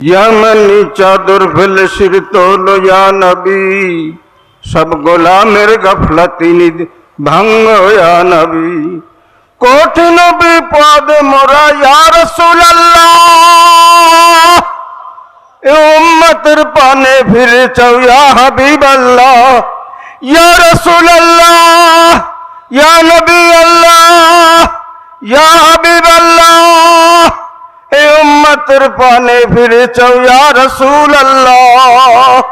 ইয়ামানি চাদর ফেলে শির তোলো নবী। সব গোলামের গাফলাতি নিদ ভাঙ্গ নবী। কঠিন বিপদ মোরা, ইয়া রাসূলুল্লাহ। এ উম্মতের পানে ফিরে চাও ইয়া হাবিবাল্লাহ। ইয়া রাসূলুল্লাহ, ইয়া নবী আল্লাহ, ইয়া হাবিবাল্লাহ। এ উম্মতের পানে ফিরে চাও ইয়া রাসূলুল্লাহ।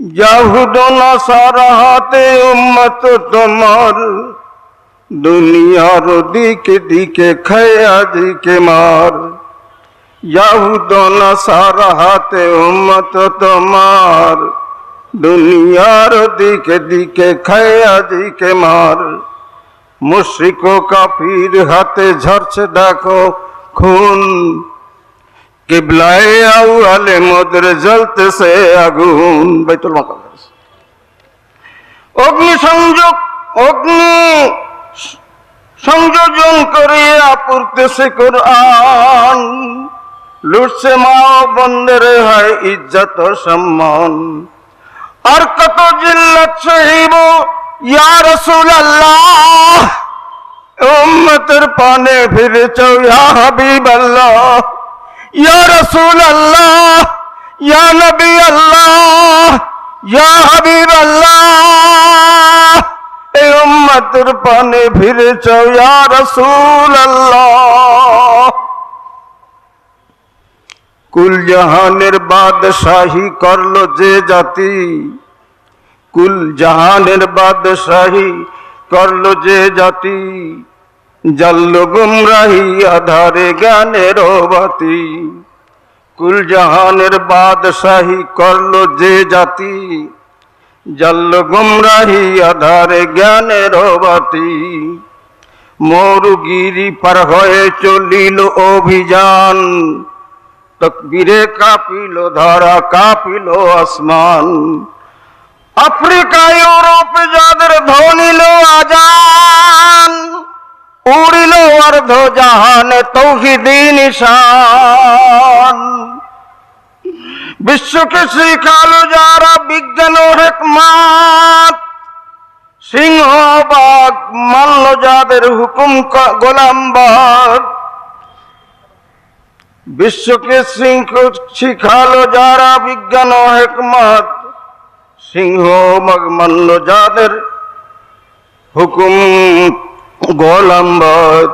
ইয়াহুদ নাসারা, হাতে উম্মত তোমার। দুনিয়ার দিকে দিকে খায়া দিকে মার। ইয়াহুদ নাসারা, হাতে উম্মত তোমার। দুনিয়ার দিকে দিকে খায়া দিকে মার। মুশ্রিক কাফির হাতে ঝরছে, দেখো। খুন। কিবলায় আউয়ালে মদরে জ্বলতেছে আগুন। বাইতুল মাকাম অগ্নি সংযোগ অগ্নি সংযোজন করে পড়তেছে কোরআন। লুটছে মা বন্ধের হয় ইজ্জত সম্মান। আর কত জিল্লত সহিব ইয়া রাসূলুল্লাহ। উম্মতের পানে ফিরে চাও ইয়া হাবিবাল্লাহ, ইয়া রাসূলুল্লাহ, ইয়া নবী আল্লাহ ইয়া হাবিবাল্লাহ। এই উম্মতের পানে ফিরে চাও ইয়া রাসূলুল্লাহ। কুল জাহানের বাদশাহী করল যে জাতি, কুল জাহানের বাদশাহী করল যে জাতি। জাল্ল গুমরাহি আধারে জ্ঞানের বাতি কুল জাহানের বাদশাহী করল যে জাতি। জাল্ল গুমরাহি আধারে জ্ঞানের বাতি মরুগিরি পার হয়ে চলিল অভিযান। তকবীরে কাঁপিল, ধরা কাঁপিল আসমান। আফ্রিকা ইউরোপ যাদের ধনিল আজান অর্ধ জাহানে তৌহিদি নিশান। বিশ্বকে শিখালো যারা বিজ্ঞান হেকমাত সিংহবাগ মানল যাদের হুকুম ক- গোলামবাগ বিশ্বকে সিংহ শিখালো যারা বিজ্ঞান ও হেকমত, সিংহ মগ মানল যাদের হুকুম গোলাম্বদ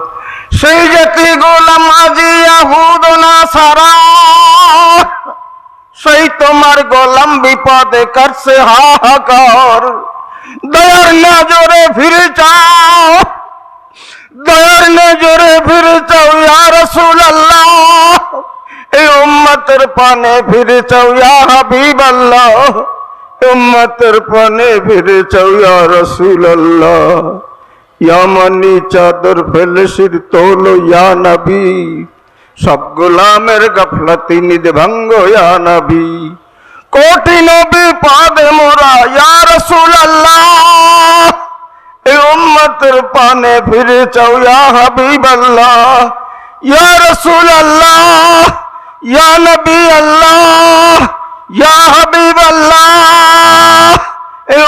সেই জাতি গোলাম আজি আহুদ না সারা সেই তোমার গোলাম বিপদে করছে হাহাকার। দয়ার নজরে ফিরে চাও দয়ার নজরে ফিরে চাও ইয়া রাসূলুল্লাহ। এই উম্মতের পানে ফিরে চাও ইয়া হাবিবাল্লাহ। উম্মতের পানে ফিরে চাও ইয়া রাসূলুল্লাহ। ইয়ামানি চাদর ফেলে শির তোলো, ইয়া নবী। সব গোলামের গাফলাতি নিদ ভঙ্গ, ইয়া নবী। কোটি নবী পাদে মোরা, ইয়া রাসূলুল্লাহ। এ উম্মতের পানে ফিরে চাও ইয়া হাবিবাল্লাহ। ইয়া রাসূলুল্লাহ, ইয়া নবী আল্লাহ, ইয়া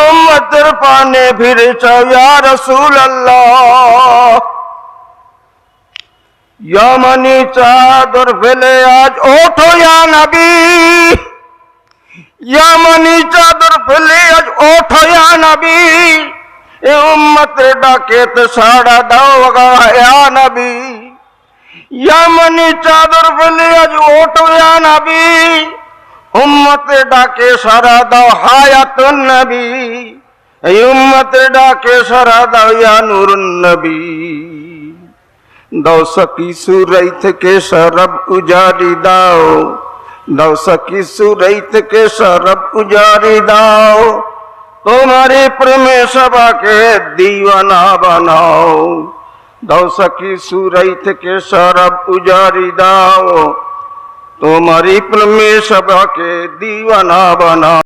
উম্মতের পানে ফিরে চাও ইয়া রাসূলুল্লাহ ইয়ামানি চাদর ফেলে আজ ওঠো ইয়া নবী ইয়ামানি চাদর ফেলে আজ ওঠো ইয়া নবী এ উম্মতের ডাকে তো সাড়া দাও গা ইয়া নবী ইয়ামানি চাদর ফেলে আজ ওঠো ইয়া নবী উম্মতের ডাকে সাড়া দাও হায়াতুন নবী এই উম্মতের ডাকে সাড়া দাও ইয়া নুরুন নবী দাও সকি সুরাই থেকে সরব উজারি দাও দাও সকি সুরাই থেকে সরব উজারি দাও তোমারে প্রেমে সবাকে দিওয়ানা বানাও দাও সকি সুরাই থেকে সরব উজারি দাও तुम्हारी पन में सभा के दीवाना बना।